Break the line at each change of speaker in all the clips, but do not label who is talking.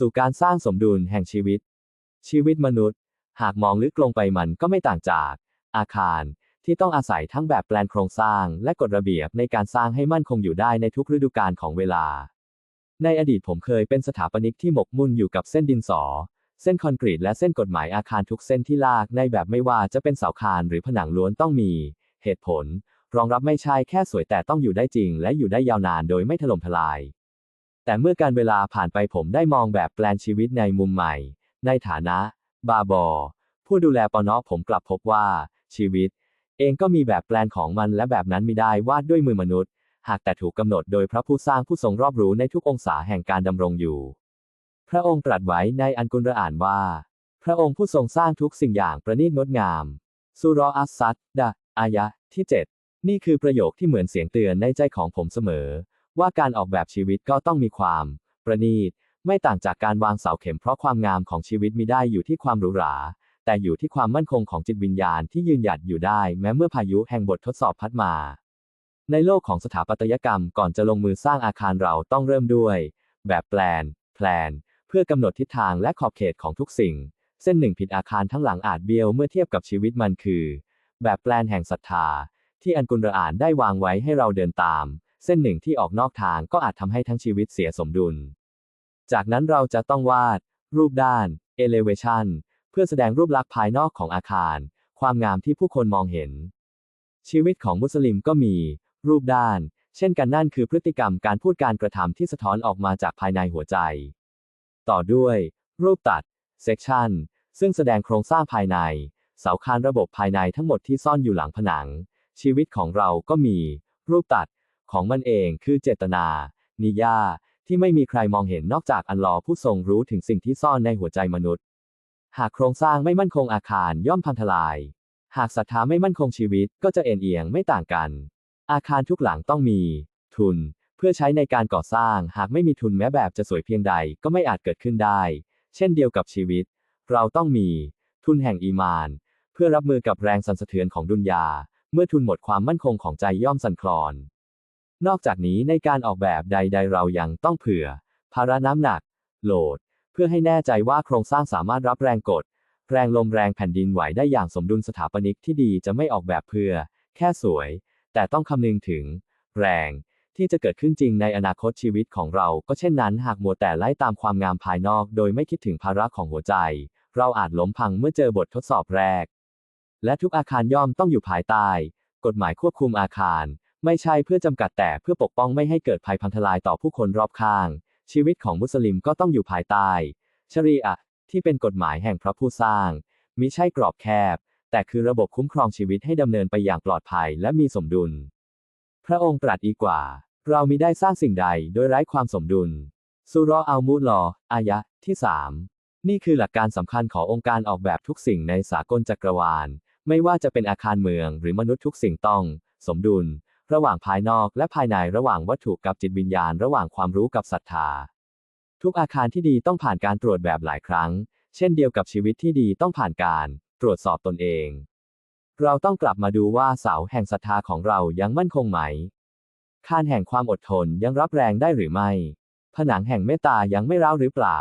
สู่การสร้างสมดุลแห่งชีวิต ชีวิตมนุษย์ หากมองลึกลงไปมันก็ไม่ต่างจาก อาคารที่ต้องอาศัยทั้งแบบแปลนโครงสร้างและกฎระเบียบในการสร้างให้มั่นคงอยู่ได้ในทุกฤดูกาลของเวลา ในอดีตผมเคยเป็นสถาปนิกที่หมกมุ่นอยู่กับเส้นดินสอ เส้นคอนกรีตและเส้นกฎหมายอาคารทุกเส้นที่ลากในแบบไม่ว่าจะเป็นเสาคานหรือผนังล้วนต้องมี เหตุผล รองรับไม่ใช่แค่สวยแต่ต้องอยู่ได้จริง และอยู่ได้ยาวนานโดยไม่ถล่มทลาย แต่เมื่อการเวลาผ่านไปผมได้มองแบบแปลนชีวิตในมุมใหม่ ในฐานะ บาบอ ผู้ดูแลปอนอผมกลับพบว่า ชีวิต เองก็มีแบบแปลนของมันและแบบนั้นไม่ได้วาดด้วยมือมนุษย์ หากแต่ถูกกำหนดโดยพระผู้สร้างผู้ทรงรอบรู้ในทุกองศาแห่งการดำรงอยู่ พระองค์ตรัสไว้ในอันกุรอานว่า พระองค์ผู้ทรงสร้างทุกสิ่งอย่างประณีตงดงามสุรออัสซัดดะอายะที่ 7 นี่คือประโยคที่เหมือนเสียงเตือนในใจของผมเสมอ ว่าการออกแบบชีวิตก็ต้องมีความ ประณีต ไม่ต่างจากการวางเสาเข็มเพราะความงามของชีวิตมิได้อยู่ที่ความหรูหรา แต่อยู่ที่ความมั่นคงของจิตวิญญาณที่ยืนหยัดอยู่ได้ แม้เมื่อพายุแห่งบททดสอบพัดมา ในโลกของสถาปัตยกรรมก่อนจะลงมือสร้างอาคารเราต้องเริ่มด้วย แบบแปลน แพลน เพื่อกำหนดทิศทางและขอบเขตของทุกสิ่ง เส้นหนึ่งผิดอาคารทั้งหลังอาจเบี้ยวเมื่อเทียบกับชีวิตมันคือ แบบแปลนแห่งศรัทธา ที่อันกุลรอ่านได้วางไว้ให้เราเดินตาม เส้นหนึ่งที่ออกนอกทางก็อาจทำให้ทั้งชีวิตเสียสมดุล จากนั้นเราจะต้องวาด รูปด้าน elevation เพื่อแสดงรูปลักษณ์ภายนอกของอาคาร ความงามที่ผู้คนมองเห็น ชีวิตของมุสลิมก็มี รูปด้าน เช่นกันนั่นคือพฤติกรรมการพูดการกระทำที่สะท้อนออกมาจากภายในหัวใจ ต่อด้วย รูปตัด section ซึ่งแสดงโครงสร้างภายใน เสาคานระบบภายในทั้งหมดที่ซ่อนอยู่หลังผนัง ชีวิตของเราก็มี รูปตัด ของมันเองคือเจตนา นิยา ที่ไม่มีใครมองเห็นนอกจากอัลลอฮ์ผู้ทรงรู้ถึงสิ่งที่ซ่อนในหัวใจมนุษย์ หากโครงสร้างไม่มั่นคงอาคารย่อมพังทลาย หากศรัทธาไม่มั่นคงชีวิตก็จะเอ็นเอียงไม่ต่างกัน อาคารทุกหลังต้องมี ทุน เพื่อใช้ในการก่อสร้าง หากไม่มีทุนแม้แบบจะสวยเพียงใดก็ไม่อาจเกิดขึ้นได้ เช่นเดียวกับชีวิต เราต้องมี ทุนแห่งอีมาน เพื่อรับมือกับแรงสั่นสะเทือนของดุนยา เมื่อทุนหมดความมั่นคงของใจย่อมสั่นคลอน นอกจากนี้ในการออกแบบใด ๆ เรายังต้องเผื่อ ภาระน้ำหนัก โหลด เพื่อให้แน่ใจว่าโครงสร้างสามารถรับแรงกด แรงลมแรงแผ่นดินไหวได้อย่างสมดุลสถาปนิกที่ดีจะไม่ออกแบบเพื่อ แค่สวย แต่ต้องคำนึงถึง แรง ที่จะเกิดขึ้นจริงในอนาคตชีวิตของเรา ก็เช่นนั้นหากมัวแต่ไล่ตามความงามภายนอก โดยไม่คิดถึงภาระของหัวใจ เราอาจล้มพังเมื่อเจอบททดสอบแรก และทุกอาคารย่อมต้องอยู่ภายใต้ กฎหมายควบคุมอาคาร ไม่ใช่เพื่อจำกัดแต่เพื่อปกป้องไม่ให้เกิดภัยพันทลายต่อผู้คนรอบข้าง ชีวิตของมุสลิมก็ต้องอยู่ภายใต้ชรีอะที่เป็นกฎหมายแห่งพระผู้สร้าง มิใช่กรอบแคบ แต่คือระบบคุ้มครองชีวิตให้ดำเนินไปอย่างปลอดภัยและมีสมดุล พระองค์ตรัสอีกว่า เรามิได้สร้างสิ่งใดโดยไร้ความสมดุลสุรออัลมุลออายะที่3นี่คือหลักการสำคัญขององค์การออกแบบทุกสิ่งในสากลจักรวาล ไม่ว่าจะเป็นอาคารเมืองหรือมนุษย์ทุกสิ่งต้อง สมดุล ระหว่างภายนอกและภายในระหว่างวัตถุกับจิตวิญญาณ ระหว่างความรู้กับศรัทธา ทุกอาคารที่ดีต้องผ่านการตรวจแบบหลายครั้ง เช่นเดียวกับชีวิตที่ดีต้องผ่านการ ตรวจสอบตนเอง เราต้องกลับมาดูว่าเสาแห่งศรัทธาของเรายังมั่นคงไหมคานแห่งความอดทนยังรับแรงได้หรือไม่ ผนังแห่งเมตตายังไม่ร้าวหรือเปล่า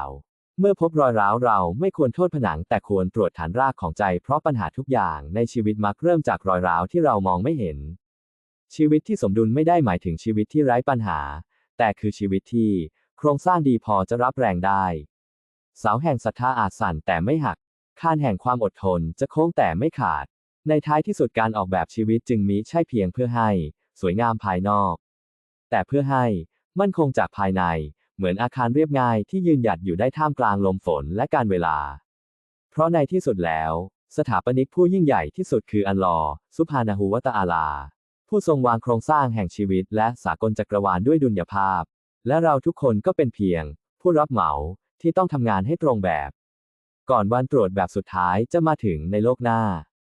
เมื่อพบรอยร้าวเราไม่ควรโทษผนังแต่ควรตรวจฐานรากของใจเพราะปัญหาทุกอย่างในชีวิตมักเริ่มจากรอยร้าวที่เรามองไม่เห็น ชีวิตที่สมดุลไม่ได้หมายถึงชีวิตที่ไร้ปัญหา แต่คือชีวิตที่โครงสร้างดีพอจะรับแรงได้ เสาแห่งศรัทธาอาจสั่นแต่ไม่หัก คานแห่งความอดทนจะโค้งแต่ไม่ขาด ในท้ายที่สุดการออกแบบชีวิตจึงมิใช่เพียงเพื่อให้ สวยงามภายนอก แต่เพื่อให้ มั่นคงจากภายใน เหมือนอาคารเรียบง่ายที่ยืนหยัดอยู่ได้ท่ามกลางลมฝนและการเวลา เพราะในที่สุดแล้ว สถาปนิกผู้ยิ่งใหญ่ที่สุดคืออัลลอฮ์ซุบฮานะฮูวตะอาลา ผู้ทรงวางโครงสร้างแห่งชีวิตและสากลจักรวาลด้วยดุลยภาพ และเราทุกคนก็เป็นเพียง ผู้รับเหมาที่ต้องทำงานให้ตรงแบบ ก่อนวันตรวจแบบสุดท้ายจะมาถึงในโลกหน้า